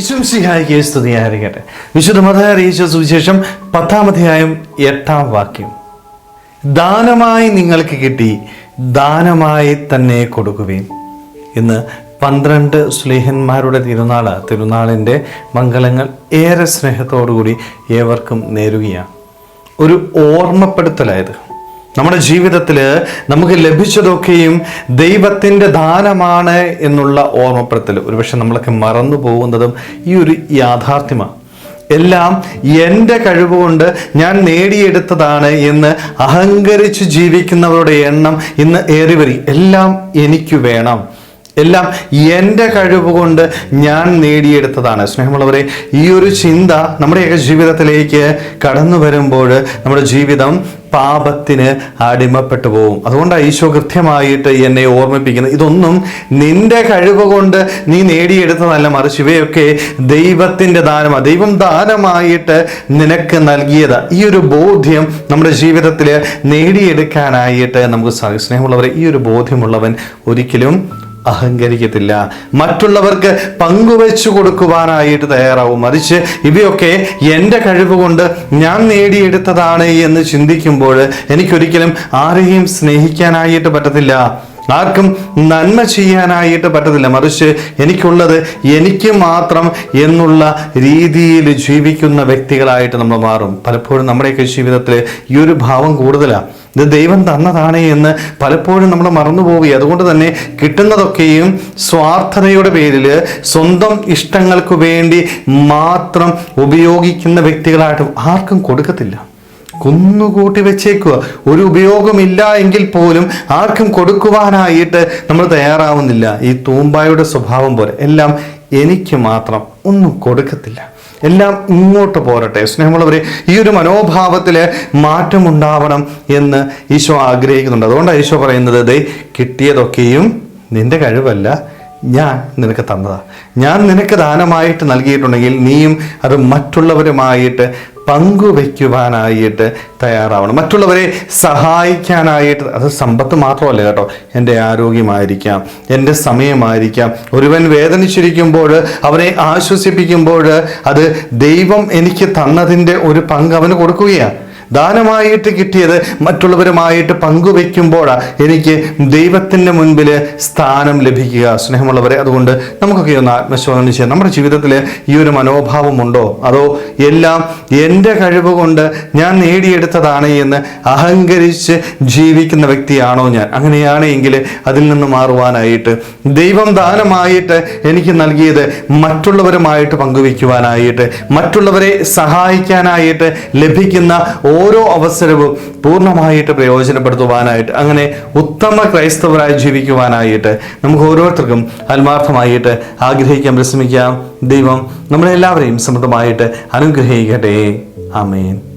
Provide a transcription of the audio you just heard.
വിശുംസിഹായിക്ക് സ്തുതിയായിരിക്കട്ടെ വിശുദ്ധ മത അറിയിച്ച സുവിശേഷം പത്താമധ്യായം എട്ടാം വാക്യം. ദാനമായി നിങ്ങൾക്ക് കിട്ടി ദാനമായി തന്നെ കൊടുക്കുകയും ഇന്ന് പന്ത്രണ്ട് സ്ലേഹന്മാരുടെ തിരുനാൾ തിരുനാളിന്റെ മംഗളങ്ങൾ ഏറെ സ്നേഹത്തോടുകൂടി ഏവർക്കും നേരുകയാണ്. ഒരു ഓർമ്മപ്പെടുത്തലായത്. നമ്മുടെ ജീവിതത്തിൽ നമുക്ക് ലഭിച്ചതൊക്കെയും ദൈവത്തിന്റെ ദാനമാണ് എന്നുള്ള ഓർമ്മപ്പെടുത്തൽ. ഒരുപക്ഷെ നമ്മളൊക്കെ മറന്നു പോകുന്നതും ഈ ഒരു യാഥാർത്ഥ്യമാണ്. എല്ലാം എന്റെ കഴിവുകൊണ്ട് ഞാൻ നേടിയെടുത്തതാണ് എന്ന് അഹങ്കരിച്ച് ജീവിക്കുന്നവരുടെ എണ്ണം ഇന്ന് ഏറിവരി. എല്ലാം എനിക്ക് വേണം. എല്ലാം എന്റെ കഴിവ് കൊണ്ട് ഞാൻ നേടിയെടുത്തതാണ്. സ്നേഹമുള്ളവരെ ഈ ഒരു ചിന്ത നമ്മുടെയൊക്കെ ജീവിതത്തിലേക്ക് കടന്നു വരുമ്പോൾ നമ്മുടെ ജീവിതം പാപത്തിന് അടിമപ്പെട്ടു പോകും അതുകൊണ്ടാണ് ഈശോ കൃത്യമായിട്ട് എന്നെ ഓർമ്മിപ്പിക്കുന്നത്. ഇതൊന്നും നിന്റെ കഴിവ് കൊണ്ട് നീ നേടിയെടുത്തതല്ല. മറിച്ച് ഇവയൊക്കെ ദൈവത്തിന്റെ ദാനമാണ് ദൈവം ദാനമായിട്ട് നിനക്ക് നൽകിയത്. ഈ ഒരു ബോധ്യം നമ്മുടെ ജീവിതത്തിൽ നേടിയെടുക്കാനായിട്ട് നമുക്ക് സ്നേഹമുള്ളവരെ ഈ ഒരു ബോധ്യമുള്ളവൻ ഒരിക്കലും അഹങ്കരിക്കത്തില്ല. മറ്റുള്ളവർക്ക് പങ്കുവെച്ചു കൊടുക്കുവാനായിട്ട് തയ്യാറാവും. മറിച്ച് ഇവയൊക്കെ എന്റെ കഴിവ് കൊണ്ട് ഞാൻ നേടിയെടുത്തതാണ് എന്ന് ചിന്തിക്കുമ്പോൾ എനിക്കൊരിക്കലും ആരെയും സ്നേഹിക്കാനായിട്ട് പറ്റത്തില്ല. ആർക്കും നന്മ ചെയ്യാനായിട്ട് പറ്റത്തില്ല. മറിച്ച് എനിക്കുള്ളത് എനിക്ക് മാത്രം എന്നുള്ള രീതിയിൽ ജീവിക്കുന്ന വ്യക്തികളായിട്ട് നമ്മൾ മാറും. പലപ്പോഴും നമ്മുടെയൊക്കെ ജീവിതത്തിൽ ഈ ഒരു ഭാവം കൂടുതലാണ് ഇത് ദൈവം തന്നതാണ് എന്ന് പലപ്പോഴും നമ്മൾ മറന്നു പോവുകയും അതുകൊണ്ട് തന്നെ കിട്ടുന്നതൊക്കെയും സ്വാർത്ഥതയുടെ പേരിൽ സ്വന്തം ഇഷ്ടങ്ങൾക്ക് വേണ്ടി മാത്രം ഉപയോഗിക്കുന്ന വ്യക്തികളായിട്ട് ആർക്കും കൊടുക്കത്തില്ല. കുന്നുകൂട്ടി വെച്ചേക്കുക. ഒരു ഉപയോഗമില്ല എങ്കിൽ പോലും ആർക്കും കൊടുക്കുവാനായിട്ട് നമ്മൾ തയ്യാറാവുന്നില്ല. ഈ തൂമ്പായുടെ സ്വഭാവം പോലെ എല്ലാം എനിക്ക് മാത്രം ഒന്നും കൊടുക്കത്തില്ല. എല്ലാം ഇങ്ങോട്ട് പോരട്ടെ. സ്നേഹമുള്ളവരെ ഈ ഒരു മനോഭാവത്തിൽ മാറ്റമുണ്ടാവണം എന്ന് ഈശോ ആഗ്രഹിക്കുന്നുണ്ട്. അതുകൊണ്ടാണ് ഈശോ പറയുന്നത് ദേ കിട്ടിയതൊക്കെയും നിന്റെ കഴിവല്ല ഞാൻ നിനക്ക് തന്നതാണ് ഞാൻ നിനക്ക് ദാനമായിട്ട് നൽകിയിട്ടുണ്ടെങ്കിൽ നീയും അത് മറ്റുള്ളവരുമായിട്ട് പങ്കുവയ്ക്കുവാനായിട്ട് തയ്യാറാവണം. മറ്റുള്ളവരെ സഹായിക്കാനായിട്ട്. അത് സമ്പത്ത് മാത്രമല്ല കേട്ടോ. എന്റെ ആരോഗ്യമായിരിക്കാം എന്റെ സമയമായിരിക്കാം. ഒരുവൻ വേദനിച്ചിരിക്കുമ്പോൾ അവനെ ആശ്വസിപ്പിക്കുമ്പോൾ അത് ദൈവം എനിക്ക് തന്നതിന്റെ ഒരു പങ്ക് അവന് കൊടുക്കുകയാണ്. ദാനമായിട്ട് കിട്ടിയത് മറ്റുള്ളവരുമായിട്ട് പങ്കുവെക്കുമ്പോഴാണ് എനിക്ക് ദൈവത്തിന്റെ മുൻപിൽ സ്ഥാനം ലഭിക്കുക. സ്നേഹമുള്ളവരെ അതുകൊണ്ട് നമുക്കൊക്കെ ഒന്ന് ആത്മശോധന ചെയ്യാം. നമ്മുടെ ജീവിതത്തിൽ ഈ ഒരു മനോഭാവമുണ്ടോ? അതോ എല്ലാം എന്റെ കഴിവ് കൊണ്ട് ഞാൻ നേടിയെടുത്തതാണ് എന്ന് അഹങ്കരിച്ച് ജീവിക്കുന്ന വ്യക്തിയാണോ ഞാൻ? അങ്ങനെയാണെങ്കിൽ അതിൽ നിന്ന് മാറുവാനായിട്ട്. ദൈവം ദാനമായിട്ട് എനിക്ക് നൽകിയത് മറ്റുള്ളവരുമായിട്ട് പങ്കുവെക്കുവാനായിട്ട് മറ്റുള്ളവരെ സഹായിക്കാനായിട്ട് ലഭിക്കുന്ന ഓരോ അവസരവും പൂർണമായിട്ട് പ്രയോജനപ്പെടുത്തുവാനായിട്ട് അങ്ങനെ ഉത്തമ ക്രൈസ്തവരായി ജീവിക്കുവാനായിട്ട് നമുക്ക് ഓരോരുത്തർക്കും ആത്മാർത്ഥമായിട്ട് ആഗ്രഹിക്കാൻ പരിശ്രമിക്കാം ദൈവം നമ്മളെല്ലാവരെയും സമൃദ്ധമായിട്ട് അനുഗ്രഹിക്കട്ടെ. ആമേൻ.